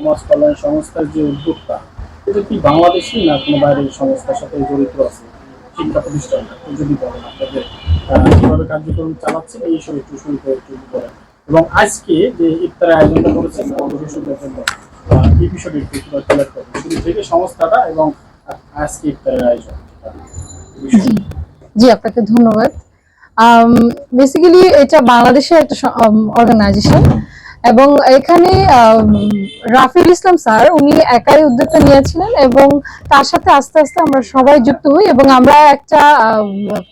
সমাজ কল্যাণ সংস্থার যে উদ্যোগটা এটা কি বাংলাদেশি না কোনো বাইরের সংস্থার সাথে জড়িত আছে? শিক্ষা প্রতিষ্ঠানটা যদি বলেন আপনাদের কীভাবে কার্যক্রম চালাচ্ছেন এই সব একটু শুরু করে একটু বলেন। এবং আজকে যে ইফতারের আয়োজনটা করেছেন শিশুদের জন্য এই বিষয়টা একটু ক্লিয়ার করবেন শুরু থেকে সংস্থাটা এবং আজকে ইফতারের আয়োজন জি আপনাকে ধন্যবাদ। বেসিক্যালি এটা বাংলাদেশের একটা অর্গানাইজেশন এবং এখানে রাফিল ইসলাম স্যার, উনি একাই উদ্যোগটা নিয়েছিলেন এবং তার সাথে আস্তে আস্তে আমরা সবাই যুক্ত হই এবং আমরা একটা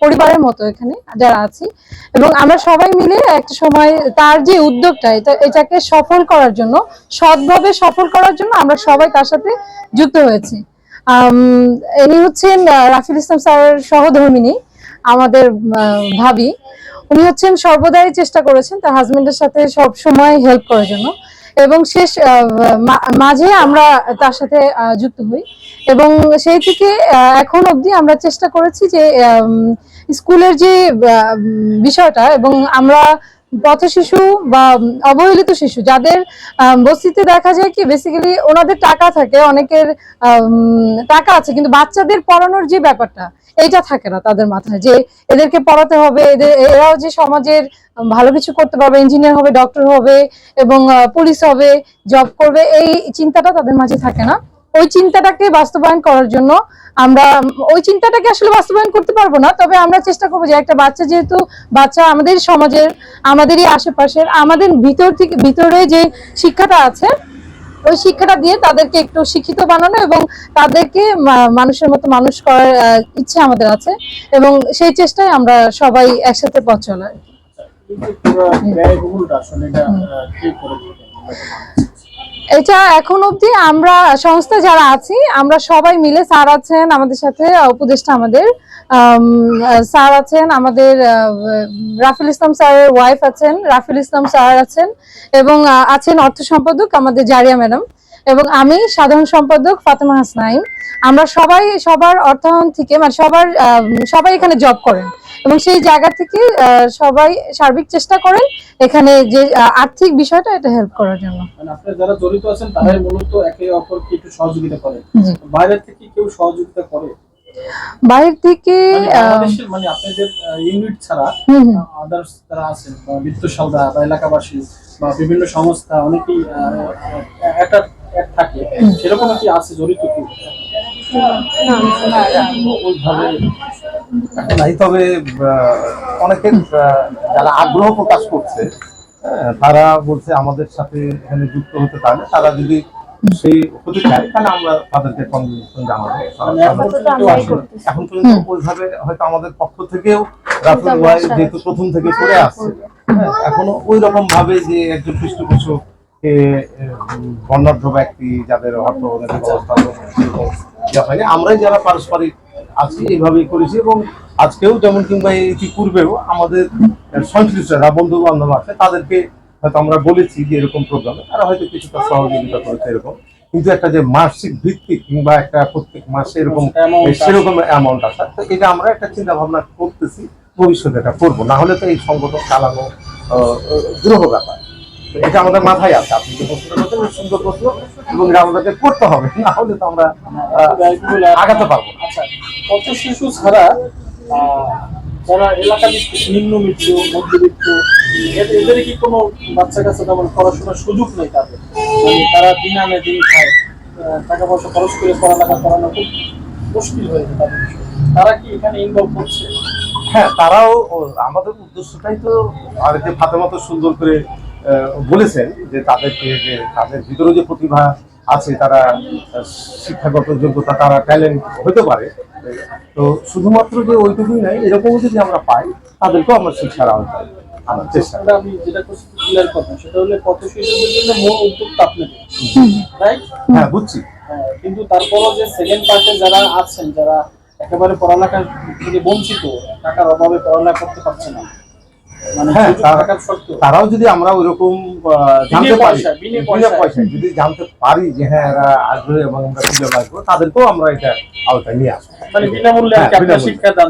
পরিবারের মতো এখানে যারা আছি এবং আমরা সবাই মিলে একটা সময় তার যে উদ্যোগটা, এটা, এটাকে সফল করার জন্য, সৎভাবে সফল করার জন্য আমরা সবাই তার সাথে যুক্ত হয়েছি। ইনি হচ্ছেন রাফিল ইসলাম স্যারের সহধর্মিনী, আমাদের ভাবি। উনি হচ্ছেন সর্বদাই চেষ্টা করেছেন তার হাজবেন্ডের সাথে সব সময় হেল্প করার জন্য। এবং শেষ মাঝে আমরা তার সাথে যুক্ত হই। এবং সেই থেকে এখন অবধি আমরা চেষ্টা করেছি যে স্কুলের যে বিষয়টা এবং আমরা পথ শিশু বা অবহেলিত শিশু, যাদের বস্তিতে দেখা যায় কি বেসিক্যালি ওনাদের টাকা থাকে, অনেকের টাকা আছে, কিন্তু বাচ্চাদের পড়ানোর যে ব্যাপারটা, এইটা থাকে না তাদের মাথায় যে এদেরকে পড়াতে হবে, এদের, এরাও যে সমাজের ভালো কিছু করতে পারবে ইঞ্জিনিয়ার হবে ডক্টর হবে, এবং পুলিশ হবে জব করবে, এই চিন্তাটা তাদের মাঝে থাকে না। ওই চিন্তাটাকে বাস্তবায়ন করার জন্য আমরা, ওই চিন্তাটাকে আসলে বাস্তবায়ন করতে পারব না, তবে আমরা চেষ্টা করব যে একটা বাচ্চা যেহেতু, বাচ্চা আমাদের সমাজের, আমাদেরই আশেপাশের, আমাদের ভিতর থেকে, ভিতরে যে শিক্ষাটা আছে, ওই শিক্ষাটা দিয়ে তাদেরকে একটু শিক্ষিত বানানো এবং তাদেরকে মানুষের মতো মানুষ করার ইচ্ছে আমাদের আছে এবং সেই চেষ্টায় আমরা সবাই একসাথে পথ চলা এটা এখন অবধি আমরা, সংস্থা যারা আছি, আমরা সবাই মিলে স্যার আছেন আমাদের সাথে উপদেষ্টা আমাদের স্যার আছেন আমাদের রাফিল ইসলাম স্যারের ওয়াইফ আছেন, রাফিল ইসলাম স্যার আছেন এবং আছেন অর্থ সম্পাদক আমাদের জারিয়া ম্যাডাম। এবং আমি সাধারণ সম্পাদক ফাতেমা হাসনাইম। আমরা সবাই সবার অর্থায়ন থেকে মানে সবার সবাই এখানে জব করেন এবং সেই জায়গা থেকে সবাই সার্বিক চেষ্টা করেন এখানে যে আর্থিক বিষয়টা এটা হেল্প করার জন্য। মানে যারা জড়িত আছেন তারাই মূলত একে অপরকে একটু সহযোগিতা করে। জি। বাইরের থেকে কেউ সহযোগিতা করে? বাইরে থেকে মানে আহ, বাংলাদেশের আপনাদের ইউনিট ছাড়া হুম হুম। আদার্স যারা আছেন বিত্তশালরা বা এলাকাবাসী বা বিভিন্ন সংস্থা অনেকেই একটা থাকে। সেরকম কি আছে জড়িত কি ওইভাবে নাই তবে আহ, অনেকের আহ, যারা আগ্রহ প্রকাশ করছে হ্যাঁ, তারা বলছে আমাদের সাথে এখানে যুক্ত হতে পারে তারা যদি সেই হতে চায় তাহলে আমরা তাদেরকে কনভিনশন জানাব। মানে এখন পর্যন্ত ওইভাবে হয়তো আমাদের পক্ষ থেকেও রাফেল ভাই যেহেতু প্রথম থেকে করে আসছে হ্যাঁ, এখনও ওই রকম ভাবে যে একজন পৃষ্ঠপোষক বর্ণাঢ্য ব্যক্তি যাদের অর্থ ইয়া হয়নি। আমরাই যারা পারস্পরিক আছি এইভাবেই করেছি এবং আজকেও যেমন কিংবা ইতিপূর্বেও আমাদের সংশ্লিষ্ট যারা বন্ধু বান্ধব আছে তাদেরকে হয়তো আমরা বলেছি যে এরকম প্রোগ্রামে। তারা হয়তো কিছুটা সহযোগিতা করেছে এরকম। কিন্তু একটা যে মাসিক ভিত্তিক কিংবা একটা প্রত্যেক মাসে এরকম সেরকম অ্যামাউন্ট আসা তো এটা আমরা একটা চিন্তা ভাবনা করতেছি ভবিষ্যতে এটা করব। না হলে তো এই সংগঠন চালানো আহ, ব্যাপার। এটা আমাদের মাথায় আছে। আপনি যে প্রশ্নটা করছেন সুন্দর প্রশ্ন এবং এটা আমাদেরকে করতে হবে না হলে তো আমরা আগাতে পারব আচ্ছা কত শিশু ছাড়া যারা এলাকা নিম্নবিত্ত মধ্যবিত্ত এদের কি কোনো বাচ্চা কাছে তেমন পড়াশোনার সুযোগ নেই তাদের? মানে তারা দিন আনে খায় টাকা পয়সা খরচ করে পড়ালেখা করানো খুব মুশকিল হয়ে যায় তাদের তারা কি এখানে ইনভলভ করছে? হ্যাঁ তারাও আমাদের উদ্দেশ্যটাই তো আর যে ফাতেমা তো সুন্দর করে বলেছেন যে তাদেরকে যে তাদের ভিতরে যে প্রতিভা আছে তারা শিক্ষাগত যোগ্যতা তারা ট্যালেন্ট হতে পারে। তো শুধুমাত্র যে ওইটুকুই নাই এরকমও যদি আমরা পাই তাদেরকেও আমরা শিক্ষার আওতায় আনার চেষ্টা আমি যেটা করছি ক্লিয়ার কথা সেটা হলে কত শিশুদের জন্য মূল আপনাদের রাইট হ্যাঁ বুঝছি। হ্যাঁ, কিন্তু তারপরও যে সেকেন্ড পার্টে যারা আছেন যারা একেবারে পড়ালেখার থেকে বঞ্চিত টাকার অভাবে পড়ালেখা করতে পারছে না হ্যাঁ, তারা- তারাও যদি আমরা ওই রকম জানতে পারি বিনা পয়সায়। যদি জানতে পারি যে হ্যাঁ এরা আসবে এবং আমরা আসব তাদেরকেও আমরা এটা আওতায় নিয়ে আসব মানে বিনামূল্যে হ্যাঁ। শিক্ষা দান